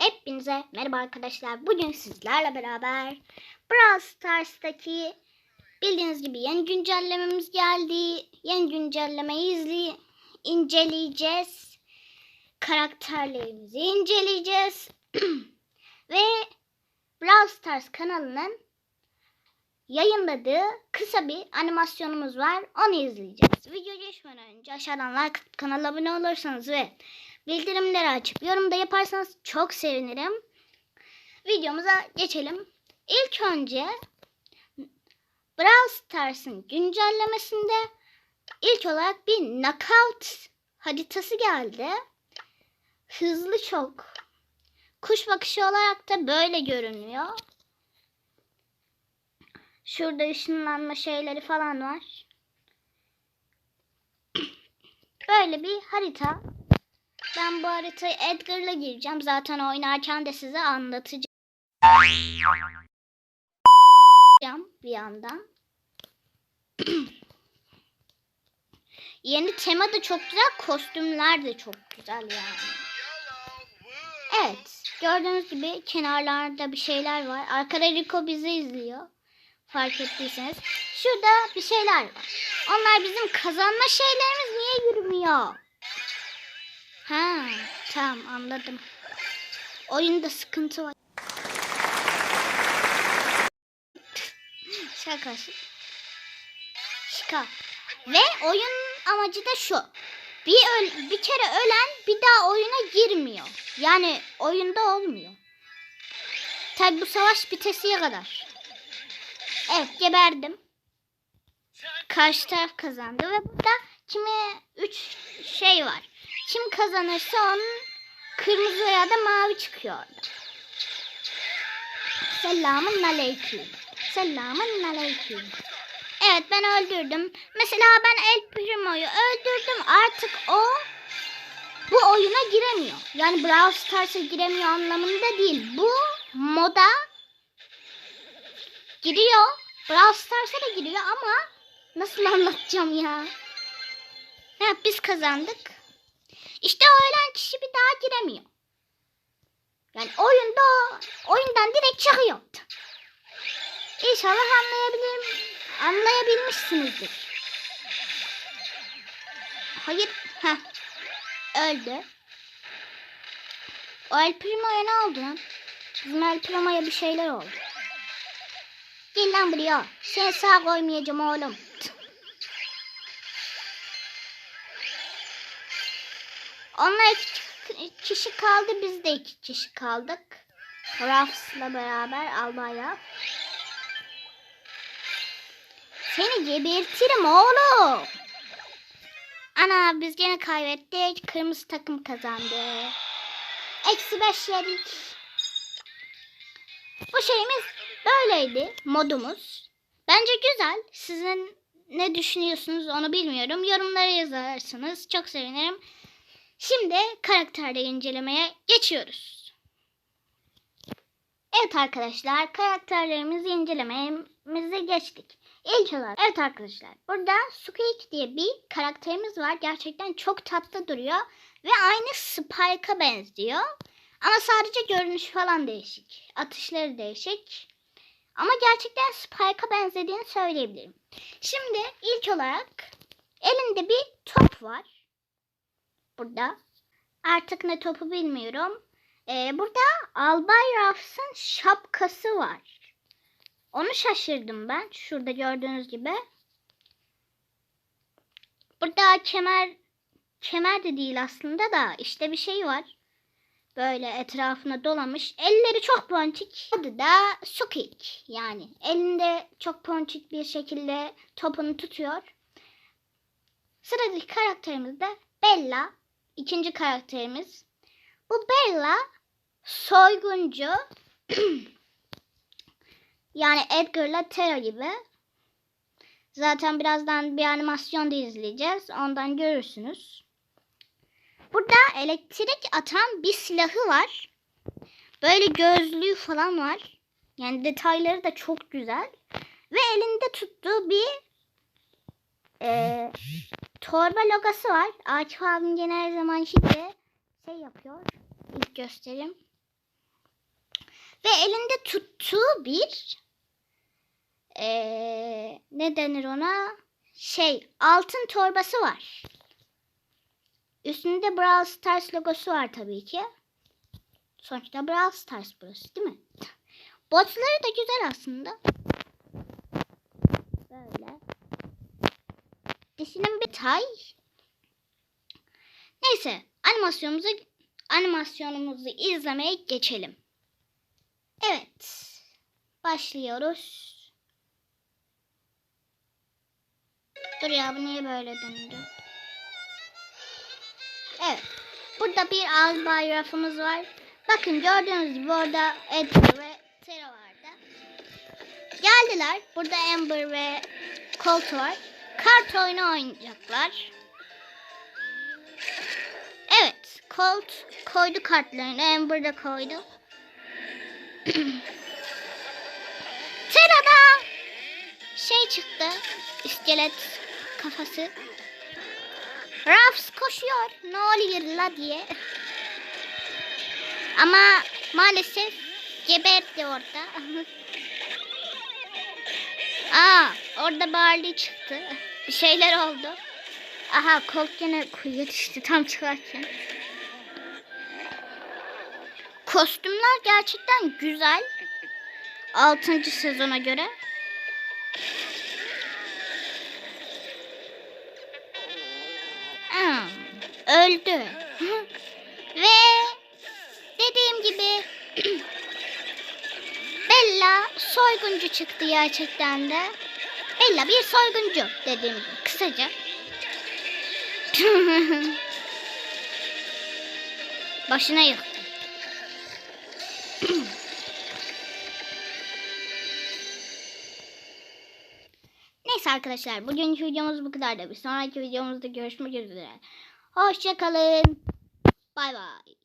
Hepinize merhaba arkadaşlar. Bugün sizlerle beraber Brawl Stars'taki bildiğiniz gibi yeni güncellememiz geldi. Yeni güncellemeyi izley inceleyeceğiz. Karakterlerimizi inceleyeceğiz. Ve Brawl Stars kanalının yayınladığı kısa bir animasyonumuz var. Onu izleyeceğiz. Video geçmeden önce aşağıdan like kanala abone olursanız ve bildirimleri açıp yorum da yaparsanız çok sevinirim. Videomuza geçelim. İlk önce Brawl Stars'ın güncellemesinde ilk olarak bir knockout haritası geldi. Hızlı çok. Kuş bakışı olarak da böyle görünüyor. Şurada ışınlanma şeyleri falan var. Böyle bir harita. Ben bu haritayı Edgar'la gireceğim. Zaten oynarken de size anlatacağım bir yandan. Yeni tema da çok güzel. Kostümler de çok güzel yani. Evet. Gördüğünüz gibi kenarlarda bir şeyler var. Arkada Rico bizi izliyor. Fark ettiyseniz. Şurada bir şeyler var. Onlar bizim kazanma şeylerimiz niye yürümüyor? Ha, tamam anladım. Oyunda sıkıntı var. Şaka. Şaka. Ve oyun amacı da şu. Bir öl bir kere ölen bir daha oyuna girmiyor. Yani oyunda olmuyor. Tabi bu savaş bitesiye kadar. Evet geberdim. Karşı taraf kazandı ve burada kime 3 şey var. Kim kazanırsa onun kırmızı veya da mavi çıkıyor orada. Selamun aleyküm. Selamun aleyküm. Evet ben öldürdüm. Mesela ben El Primo'yu öldürdüm. Artık o bu oyuna giremiyor. Yani Brawl Stars'a giremiyor anlamında değil. Bu moda giriyor. Brawl Stars'a da giriyor ama nasıl anlatacağım ya? Ha, biz kazandık. İşte o ölen kişi bir daha giremiyor. Yani oyunda oyundan direkt çıkıyor. İnşallah anlayabilirim. Anlayabilmişsinizdir. Hayır. Heh. Öldü. O El Primo'ya ne oldu lan? Bizim El Primo'ya bir şeyler oldu. Gel lan buraya. Seni sağ koymayacağım oğlum. Onlar iki kişi kaldı. Biz de iki kişi kaldık. Ruffs'la beraber Albaya. Seni gebertirim oğlum. Ana biz gene kaybettik. Kırmızı takım kazandı. Eksi beş yedik. Bu şeyimiz böyleydi. Modumuz. Bence güzel. Sizin ne düşünüyorsunuz onu bilmiyorum. Yorumlara yazarsınız. Çok sevinirim. Şimdi karakterde incelemeye geçiyoruz. Evet arkadaşlar karakterlerimizi incelememize geçtik. İlk olarak evet arkadaşlar burada Squeak diye bir karakterimiz var. Gerçekten çok tatlı duruyor ve aynı Spike'a benziyor. Ama sadece görünüş falan değişik. Atışları değişik. Ama gerçekten Spike'a benzediğini söyleyebilirim. Şimdi ilk olarak elinde bir top var. Burada. Artık ne topu bilmiyorum. Ee, burada Albay Ruffs'ın şapkası var. Onu şaşırdım ben. Şurada gördüğünüz gibi. Burada kemer kemer de değil aslında da işte bir şey var. Böyle etrafına dolamış. Elleri çok ponçik. Adı da Sukik. Yani elinde çok ponçik bir şekilde topunu tutuyor. Sıradaki karakterimiz de Bella. İkinci karakterimiz. Bu Bella soyguncu. yani Edgar'la Tara gibi. Zaten birazdan bir animasyon da izleyeceğiz. Ondan görürsünüz. Burada elektrik atan bir silahı var. Böyle gözlüğü falan var. Yani detayları da çok güzel. Ve elinde tuttuğu bir e, torba logosu var. Akif abim gene her zaman işte şey yapıyor. İlk göstereyim. Ve elinde tuttuğu bir eee, ne denir ona? Şey altın torbası var. Üstünde Brawl Stars logosu var tabii ki. Sonuçta Brawl Stars burası değil mi? Botları da güzel aslında. Böyle. Dişinin bir tay. Neyse animasyonumuzu animasyonumuzu izlemeye geçelim. Evet. Başlıyoruz. Dur ya bu niye böyle döndü? Evet. Burada bir albay rafımız var. Bakın gördüğünüz gibi orada Edgar ve Tara vardı. Geldiler. Burada Amber ve Colt var. Kart oyunu oynayacaklar. Evet. Colt koydu kartlarını. Amber de koydu. Tera'da şey çıktı. İskelet kafası. Ruffs koşuyor. Ne oluyor la diye. Ama maalesef geberdi orada. Aa, orada Barley çıktı. Bir şeyler oldu. Aha Colt yine kuyuya düştü tam çıkarken. Kostümler gerçekten güzel. 6. sezona göre. Hmm, öldü. Ve dediğim gibi Bella soyguncu çıktı gerçekten de. Bella bir soyguncu dediğim kısaca. Başına yıktı. Neyse arkadaşlar bugünkü videomuz bu kadar da bir sonraki videomuzda görüşmek üzere. Hoşçakalın. Bay bay.